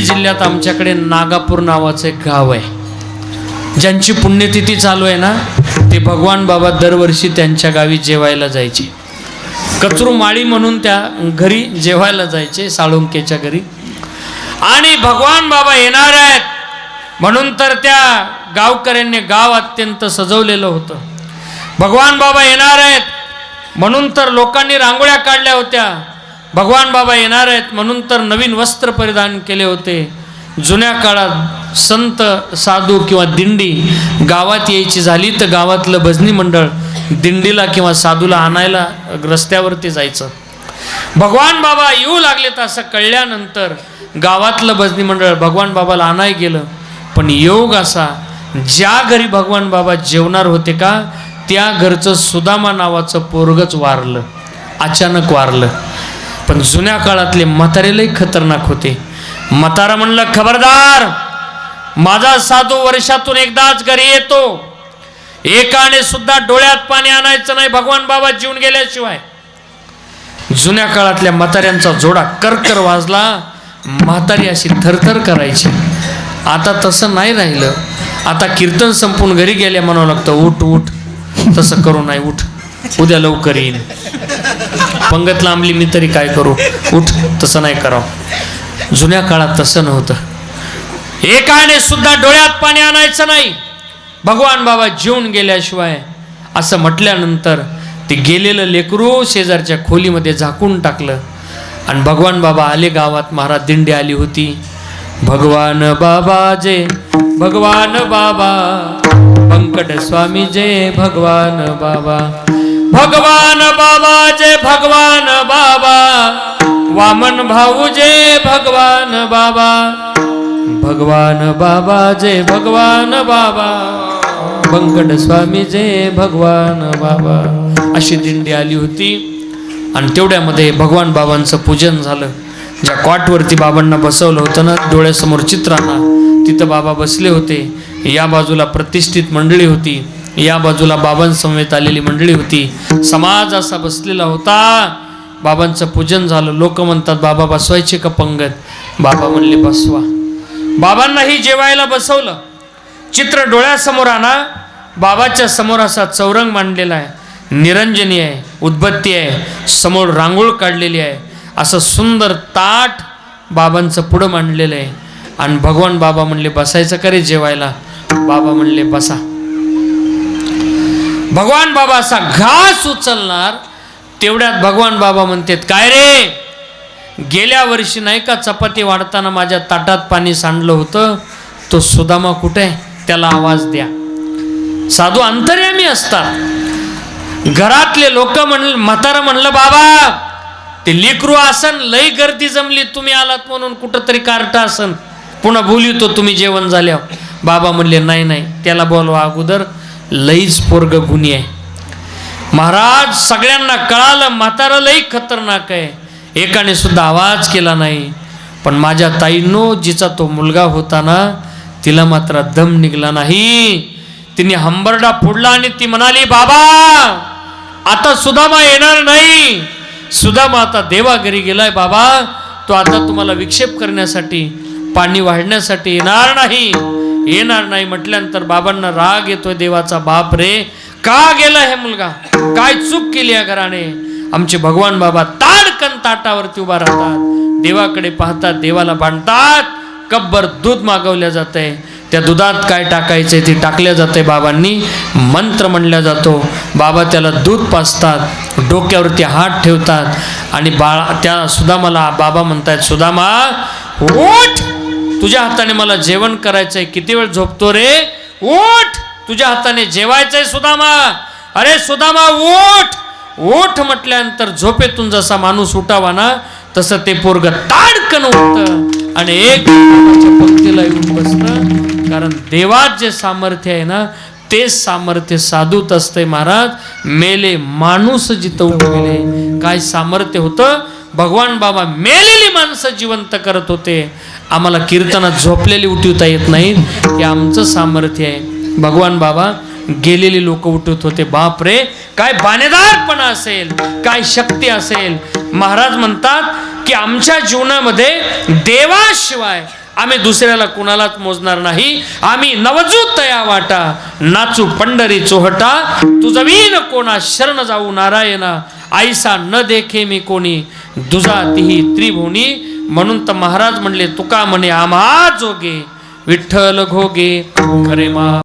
बीड जिल्ह्यात आमच्याकडे नागापूर नावाचं एक गाव आहे. ज्यांची पुण्यतिथी चालू आहे ना ते भगवान बाबा दरवर्षी त्यांच्या गावी जेवायला जायचे. कचरू माळी म्हणून त्या घरी जेवायला जायचे साळुंकेच्या घरी. आणि भगवान बाबा येणार आहेत. म्हणून तर त्या गावकऱ्यांनी गाव अत्यंत सजवलेलं होतं. भगवान बाबा येणार आहेत. म्हणून तर लोकांनी रांगोळ्या काढल्या होत्या. भगवान बाबा येणार आहेत. म्हणून तर नवीन वस्त्र परिधान केले होते. जुन्या काळात संत साधू किंवा दिंडी गावात यायची झाली तर गावातलं भजनी मंडळ दिंडीला किंवा साधूला आणायला रस्त्यावरती जायचं. भगवान बाबा येऊ लागलेत असं कळल्यानंतर गावातलं भजनी मंडळ भगवान बाबाला आणाय गेलं. पण योग असा ज्या घरी भगवान बाबा जेवणार होते का त्या घरचं सुदामा नावाचं पोरगच वारलं. अचानक वारलं. पण जुन्या काळातले म्हातारेलाही खतरनाक होते. म्हातारा म्हणलं खबरदार माझा साधू वर्षातून एकदाच घरी येतो. एकाने सुद्धा डोळ्यात पाणी आणायचं नाही भगवान बाबा जीवन गेल्याशिवाय. जुन्या काळातल्या म्हाताऱ्यांचा जोडा करकर वाजला म्हातारी अशी थरथर करायची. आता तसं नाही राहिलं. आता कीर्तन संपून घरी गेल्या म्हणावं लागतं उठ उठ. तसं करू नाही उठ. उद्या लवकर येईन. पंगत लांबली मी तरी काय करू? उठ तसं नाही करावं. जुन्या काळात तसं नव्हतं. एकाने सुद्धा डोळ्यात पाणी आणायचं नाही. भगवान बाबा जेवून गेल्याशिवाय असं म्हटल्यानंतर ते गेलेलं लेकरू शेजारच्या खोलीमध्ये झाकून टाकलं. आणि भगवान बाबा आले गावात महाराज दिंडी आली होती. भगवान बाबा जय भगवान बाबा. पंकट स्वामी जय भगवान बाबा. भगवान बाबा जय भगवान बाबा. वामन भाऊ जय भगवान बाबा. भगवान बाबा जय भगवान बाबा. बंकट स्वामी जय भगवान बाबा. अशी दिंडी आली होती. आणि तेवढ्यामध्ये भगवान बाबांचं पूजन झालं. ज्या कॉटवरती बाबांना बसवलं होतं ना डोळ्यासमोर चित्रांना तिथं बाबा बसले होते. या बाजूला प्रतिष्ठित मंडळी होती. या बाजूला बाबांसमवेत आलेली मंडळी होती. समाज असा बसलेला होता. बाबांचं पूजन झालं. लोक म्हणतात बाबा बसवायचे का पंगत? बाबा म्हणले बसवा. बाबांनाही जेवायला बसवलं. चित्र डोळ्यासमोर आणा. बाबाच्या समोर असा चौरंग मांडलेला आहे. निरंजनी आहे उद्बत्ती आहे. समोर रांगोळ काढलेली आहे. असं सुंदर ताट बाबांचं पुढं मांडलेलं आहे. आणि भगवान बाबा म्हणले बसायचं का रे जेवायला? बाबा म्हणले बसा. भगवान बाबा असा घास उचलणार तेवढ्यात भगवान बाबा म्हणतात काय रे? गेल्या वर्षी नाही का चपाती वाढताना माझ्या ताटात पाणी सांडलं होतं? तो सुदामा कुठे त्याला आवाज द्या. साधू अंतर्यामी असतात. घरातले लोक म्हण म्हातारा म्हणलं बाबा ते लेकरू आसन लई गर्दी जमली तुम्ही आलात म्हणून कुठंतरी कार्ट आसन पुन्हा बोलितो तुम्ही जेवण झाल्यावर. बाबा म्हणले नाही नाही त्याला बोलवा अगोदर लईच पोरग गुन्हे आहे. महाराज सगळ्यांना कळालं म्हातारा लई खतरनाक आहे. एकाने सुद्धा आवाज केला नाही. पण माझ्या ताईनो जिचा तो मुलगा होता ना तिला मात्र दम निघला नाही. तिने हंबरडा फोडला आणि ती म्हणाली बाबा आता सुदामा येणार नाही. सुदामा आता देवा घरी गेलाय बाबा. तो आता तुम्हाला विक्षेप करण्यासाठी पाणी वाढण्यासाठी येणार नाही. येणार नाही म्हटल्यानंतर बाबांना राग येतोय देवाचा बाप रे का गेला हे मुलगा? काय चूक केली या घराने? आमचे भगवान बाबा ताडकन ताटावरती उभा राहतात. देवाकडे पाहतात देवाला बांधतात. कब्बर दूध मागवल्या जाते त्या दुधात काय टाकायचे ते टाकल्या जाते बाबांनी. मंत्र म्हणल्या जातो. बाबा त्याला दूध पाजतात डोक्यावरती हात ठेवतात आणि बाळा त्या सुदामाला बाबा म्हणतायत सुदामा उठ तुझ्या हाताने मला जेवण करायचंय. किती वेळ झोपतो रे? उठ! तुझ्या हाताने जेवायचंय सुदामा. अरे सुदामा उठ! ओठ म्हटल्यानंतर झोपेतून जसा माणूस उठावा ना तसं ते पोरग ताडकन उठत. आणि एक पंक्तीला येऊन बसत. कारण देवात जे सामर्थ्य आहे ना तेच सामर्थ्य साधूत असते महाराज. मेले माणूस जिथं उठून गेले काय सामर्थ्य होतं? भगवान बाबा मेलेली माणसं जिवंत करत होते. आम्हाला कीर्तनात झोपलेली उठवता येत नाहीत. हे आमचं सामर्थ्य आहे. भगवान बाबा गेलेली लोक उठवत होते. बाप रे काय बाणेदारपणा असेल काय शक्ती असेल. महाराज म्हणतात की आमच्या जीवनामध्ये देवाशिवाय आम्ही दुसऱ्याला कुणालाच मोजणार नाही. आम्ही नवजू तया वाटा. नाचू पंढरी चोहटा. तुझवीन कोणा शरण जाऊ नारायणा. आईसा न देखे मी कोणी दुजा तिही त्रिभुवनी म्हणून तर महाराज म्हणले तुका म्हणे आम्हा जोगे विठ्ठल घोगे खरे मा